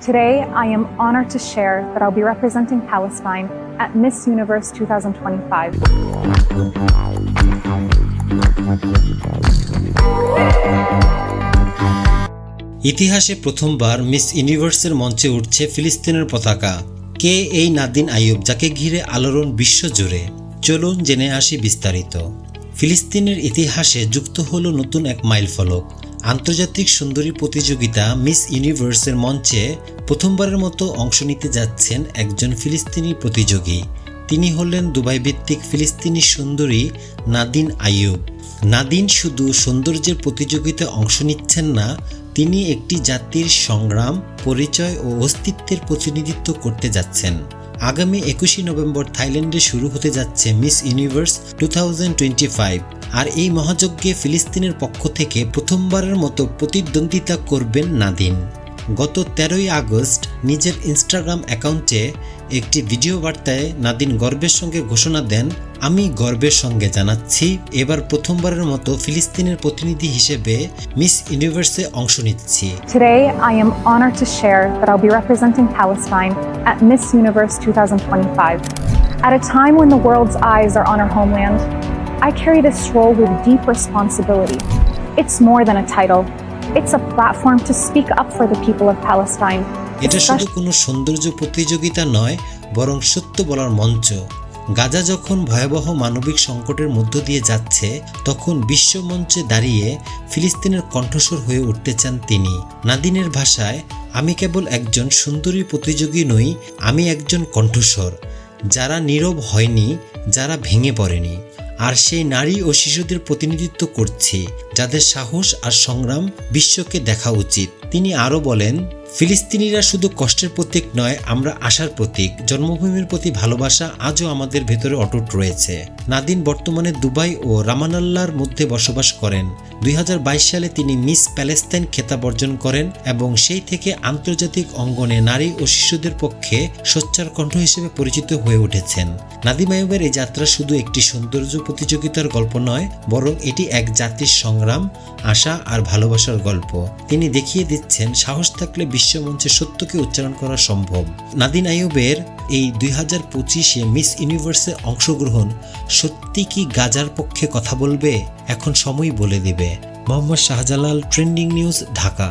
Today, I am honored to share that I'll be representing Palestine at Miss Universe 2025. ইতিহাসে প্রথমবার miss ইউনিভার্সের মঞ্চে উঠছে ফিলিস্তিনের পতাকা। কে এই নাদিন আইয়ুব যাকে ঘিরে আলোড়ন বিশ্বজুড়ে চলুন জেনে আসি বিস্তারিত। ফিলিস্তিনের ইতিহাসে যুক্ত হলো নতুন এক মাইলফলক। আন্তর্জাতিক সুন্দরী প্রতিযোগিতা মিস ইউনিভার্সের মঞ্চে প্রথমবারের মতো অংশ নিতে যাচ্ছেন একজন ফিলিস্তিনি প্রতিযোগী। তিনি হলেন দুবাই ভিত্তিক ফিলিস্তিনি সুন্দরী নাদিন আইয়ুব। নাদিন শুধু সৌন্দর্যের প্রতিযোগিতায় অংশ নিচ্ছেন না, তিনি একটি জাতির সংগ্রাম, পরিচয় ও অস্তিত্বের প্রতিনিধিত্ব করতে যাচ্ছেন। আগামী একুশে নভেম্বর থাইল্যান্ডে শুরু হতে যাচ্ছে মিস ইউনিভার্স টু আর এই মহাযজ্ঞে ফিলিস্তিনের পক্ষ থেকে প্রথমবারের মতো প্রতিদ্বন্দ্বিতা করবেন নাদিন গত তেরোই আগস্ট নিজের ইনস্টাগ্রাম অ্যাকাউন্টে একটি ভিডিও বার্তায় নাদিন গর্বের সঙ্গে ঘোষণা দেন আমি গর্বের সঙ্গে জানাচ্ছি এবার প্রথমবারের মতো ফিলিস্তিনের প্রতিনিধি হিসেবে মিস ইউনিভার্সে অংশ নিচ্ছি Today, I am honored to share that I'll be representing Palestine at Miss Universe 2025. At a time when the world's eyes are on our homeland, I carry this role with deep responsibility. It's more than a title, it's a platform to speak up for the people of Palestine. এটা শুধু কোনো সৌন্দর্য প্রতিযোগিতা নয় বরং সত্য বলার মঞ্চ গাজা যখন ভয়াবহ মানবিক সংকটের মধ্য দিয়ে যাচ্ছে তখন বিশ্ব মঞ্চে দাঁড়িয়ে ফিলিস্তিনের কণ্ঠস্বর হয়ে উঠতে চান তিনি নাদিনের ভাষায় আমি কেবল একজন সুন্দরী প্রতিযোগী নই আমি একজন কণ্ঠস্বর যারা নীরব হয়নি যারা ভেঙে পড়েনি আর সেই নারী ও শিশুদের প্রতিনিধিত্ব করছে, যাদের সাহস আর সংগ্রাম বিশ্বকে দেখা উচিত। তিনি আরও বলেন ফিলিস্তিনিরা শুধু কষ্টের প্রতীক নয়, আমরা আশার প্রতীক। জন্মভূমির প্রতি ভালোবাসা আজও আমাদের ভেতরে অটুট রয়েছে। নাদিন বর্তমানে দুবাই ও রামানাল্লার মধ্যে বসবাস করেন। দুই সালে তিনি মিস প্যালেস্তাইন খেতাব অর্জন করেন এবং সেই থেকে আন্তর্জাতিক অঙ্গনে নারী ও শিশুদের পক্ষে সোচ্চার কণ্ঠ হিসেবে পরিচিত হয়ে উঠেছেন। নাদিম আয়ুবের এই যাত্রা শুধু একটি সৌন্দর্য প্রতিযোগিতার গল্প নয়, বরং এটি এক জাতির সংগ্রাম, আশা আর ভালোবাসার গল্প। তিনি দেখিয়ে দিচ্ছেন, সাহস থাকলে বিশ্বমঞ্চে সত্যকে উচ্চারণ করা সম্ভব। নাদিন আয়ুবের এই দুই হাজার পঁচিশে মিস ইউনিভার্সে অংশগ্রহণ সত্যি কি গাজার পক্ষে কথা বলবে? এখন সময় বলে দিবে। Mohammad Shahjalal, trending news, Dhaka.